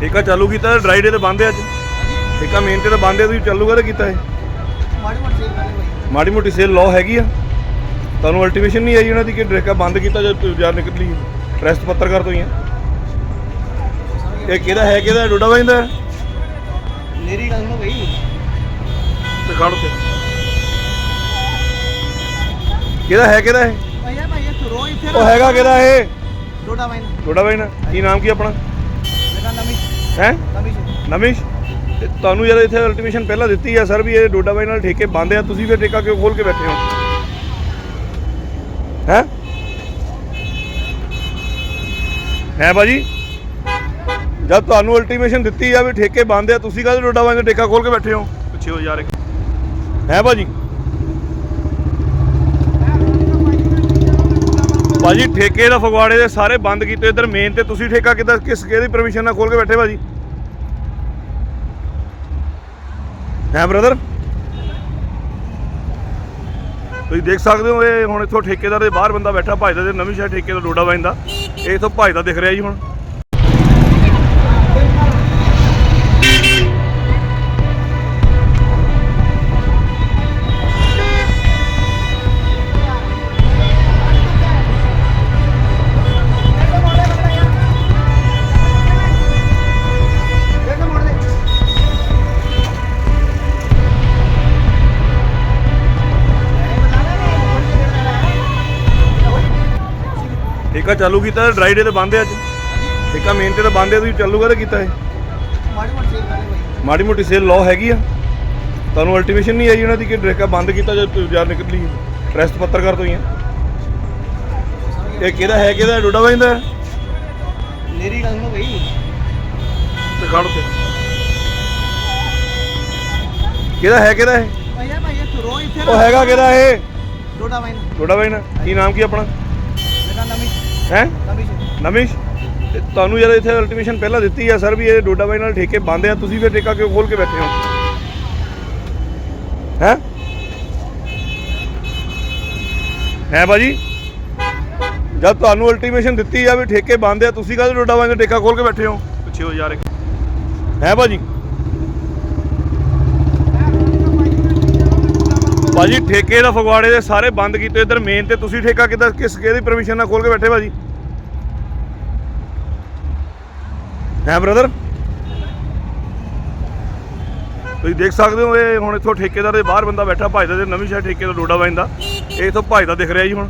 ਠੇਕਾ ਚਾਲੂ ਕੀਤਾ ਡਰਾਈ ਡੇ ਤੇ ਬੰਦ ਹੈ ਅੱਜ। ਠੇਕਾ ਮੇਨ ਤੇ ਤਾਂ ਬੰਦ ਹੈ ਤੁਸੀਂ ਚਾਲੂ ਕਰੇ ਕੀਤਾ ਹੈ। ਮਾੜੀ ਮੋਟੀ ਸੇਲ ਕਰੇ ਭਾਈ ਮਾੜੀ ਮੋਟੀ ਸੇਲ ਲਾਅ ਹੈਗੀ ਆ। ਤੁਹਾਨੂੰ ਅਲਟੀਮੇਸ਼ਨ ਨਹੀਂ ਆਈ ਉਹਨਾਂ ਦੀ ਕਿ ਠੇਕਾ ਬੰਦ ਕੀਤਾ ਤੁਸੀਂ ਯਾਰ ਨਿਕਲੀ ਪ੍ਰੈਸ ਪੱਤਰਕਾਰ ਤੋਂ ਹੀ ਆ ਇਹ ਕਿਹਦਾ ਹੈ ਕਿਹਦਾ ਡੋਡਾ ਬਾਈ ਦਾ ਮੇਰੀ ਗੱਲ ਨੂੰ ਭਾਈ ਤੇ ਖੜ ਤੇ ਕਿਹਦਾ ਹੈ ਕਿਹਦਾ ਹੈ? ਭਈਆ ਭਈਆ ਤੂੰ ਰੋ ਇੱਥੇ। ਉਹ ਹੈਗਾ ਕਿਹਦਾ ਇਹ? ਡੋਡਾ ਵਾਈਨ ਡੋਡਾ ਬਾਈ ਨਾ ਕੀ ਨਾਮ ਕੀ ਆਪਣਾ? ਹੈ? ਨਮਿਸ਼ ਤੇ ਤੁਹਾਨੂੰ ਯਾਰ ਇੱਥੇ ਅਲਟੀਮੇਸ਼ਨ ਪਹਿਲਾਂ ਦਿੱਤੀ ਆ ਸਰ ਵੀ ਇਹ ਡੋਡਾ ਬਾਈ ਨਾਲ ਠੇਕੇ ਬੰਦ ਆ ਤੁਸੀਂ ਫਿਰ ਠੇਕਾ ਕਿਉਂ ਖੋਲ ਕੇ ਬੈਠੇ ਹੋ? ਹੈ? ਹੈ ਬਾਜੀ ਜਦ ਤੁਹਾਨੂੰ ਅਲਟੀਮੇਸ਼ਨ ਦਿੱਤੀ ਆ ਵੀ ਠੇਕੇ ਬੰਦ ਆ ਤੁਸੀਂ ਕਾਹਦੇ ਡੋਡਾ ਬਾਈ ਨਾਲ ਠੇਕਾ ਖੋਲ ਕੇ ਬੈਠੇ ਹੋ? ਪਿੱਛੇ ਹੋ ਯਾਰ ਹੈ ਬਾਜੀ ਬਾਜੀ ਠੇਕੇ ਦਾ ਫਗਵਾੜੇ ਦੇ ਸਾਰੇ ਬੰਦ ਕੀਤੇ, ਇੱਧਰ ਮੇਨ ਤੇ ਤੁਸੀਂ ਠੇਕਾ ਕਿੱਦਾਂ, ਕਿਸ, ਕਿਹਦੀ ਪਰਮਿਸ਼ਨ ਨਾਲ ਖੋਲ ਕੇ ਬੈਠੇ ਭਾਜੀ? ਹੈ ਬ੍ਰਦਰ ਤੁਸੀਂ ਦੇਖ ਸਕਦੇ ਹੋ, ਇਹ ਹੁਣ ਇੱਥੋਂ ਠੇਕੇਦਾਰ ਦੇ ਬਾਹਰ ਬੰਦਾ ਬੈਠਾ ਭਜਦਾ ਤੇ ਨਵੀਂ ਸ਼ਹਿਰ ਠੇਕੇ ਦਾ ਡੋਡਾ ਵੈਂਦਾ ਇਹ ਇੱਥੋਂ ਭਜਦਾ ਦਿਖ ਰਿਹਾ ਜੀ ਹੁਣ। ਠੇਕਾ ਚਾਲੂ ਕੀਤਾ ਡਰਾਈ ਡੇ ਤੇ ਬੰਦ ਹੈ ਅੱਜ। ਠੇਕਾ ਮੇਨ ਤੇ ਤਾਂ ਬੰਦ ਹੈ ਤੁਸੀਂ ਚਾਲੂ ਕਰੇ ਕੀਤਾ ਹੈ ਮਾੜੀ ਮੋਟੀ ਸੇਲ ਕਰੇ ਭਾਈ ਮਾੜੀ ਮੋਟੀ ਸੇਲ ਲਾਅ ਹੈਗੀ ਆ। ਤੁਹਾਨੂੰ ਅਲਟੀਮੇਸ਼ਨ ਨਹੀਂ ਆਈ ਉਹਨਾਂ ਦੀ ਕਿ ਠੇਕਾ ਬੰਦ ਕੀਤਾ ਤੁਸੀਂ ਯਾਰ ਨਿਕਲੀ ਪ੍ਰੈਸ ਪੱਤਰਕਾਰ ਤੋਂ ਹੀ ਆ। ਇਹ ਕਿਹਦਾ ਹੈ ਕਿਹਦਾ ਡੋਡਾ ਬਾਈ ਦਾ ਮੇਰੀ ਗੱਲ ਨੂੰ ਭਾਈ ਤੇ ਖੜ ਤੇ ਕਿਹਦਾ ਹੈ ਕਿਹਦਾ ਇਹ ਭਈਆ ਭਈਆ ਤੂੰ ਰੋ ਇੱਥੇ। ਉਹ ਹੈਗਾ ਕਿਹਦਾ ਇਹ? ਡੋਡਾ ਵਾਈਨ ਡੋਡਾ ਬਾਈ ਨਾ ਕੀ ਨਾਮ ਕੀ ਆਪਣਾ? ਹੈ? ਨਮਿਸ਼ ਤੇ ਤੁਹਾਨੂੰ ਯਾਰ ਇੱਥੇ ਅਲਟੀਮੇਸ਼ਨ ਪਹਿਲਾਂ ਦਿੱਤੀ ਆ ਸਰ ਵੀ ਇਹ ਡੋਡਾ ਬਾਈ ਨਾਲ ਠੇਕੇ ਬੰਦ ਆ ਤੁਸੀਂ ਫਿਰ ਠੇਕਾ ਕਿਉਂ ਖੋਲ ਕੇ ਬੈਠੇ ਹੋ? ਹੈ? ਹੈ ਬਾਜੀ? ਜਦ ਤੁਹਾਨੂੰ ਅਲਟੀਮੇਸ਼ਨ ਦਿੱਤੀ ਆ ਵੀ ਠੇਕੇ ਬੰਦ ਆ ਤੁਸੀਂ ਕਾਹਦੇ ਡੋਡਾ ਬਾਈ ਨਾਲ ਠੇਕਾ ਖੋਲ ਕੇ ਬੈਠੇ ਹੋ? ਪਿੱਛੇ ਹੋ ਯਾਰ ਹੈ ਬਾਜੀ? ਭਾਜੀ, ਠੇਕੇ ਦਾ ਫਗਵਾੜੇ ਦੇ ਸਾਰੇ ਬੰਦ ਕੀਤੇ ਇੱਧਰ ਮੇਨ ਤੇ ਤੁਸੀਂ ਠੇਕਾ ਕਿੱਦਾਂ, ਕਿਸ ਕਿਹਦੀ ਪਰਮਿਸ਼ਨ ਨਾਲ ਖੋਲ ਕੇ ਬੈਠੇ ਭਾਜੀ? ਹੈ ਬ੍ਰਦਰ ਤੁਸੀਂ ਦੇਖ ਸਕਦੇ ਹੋ, ਇਹ ਹੁਣ ਇੱਥੋਂ ਠੇਕੇਦਾਰ ਦੇ ਬਾਹਰ ਬੰਦਾ ਬੈਠਾ ਭਜਦਾ ਤੇ ਨਵੀਂ ਸ਼ਹਿਰ ਠੇਕੇ ਦਾ ਡੋਡਾ ਵੈਂਦਾ ਇਹ ਇੱਥੋਂ ਭਾਈ ਦਾ ਦਿਖ ਰਿਹਾ ਜੀ ਹੁਣ।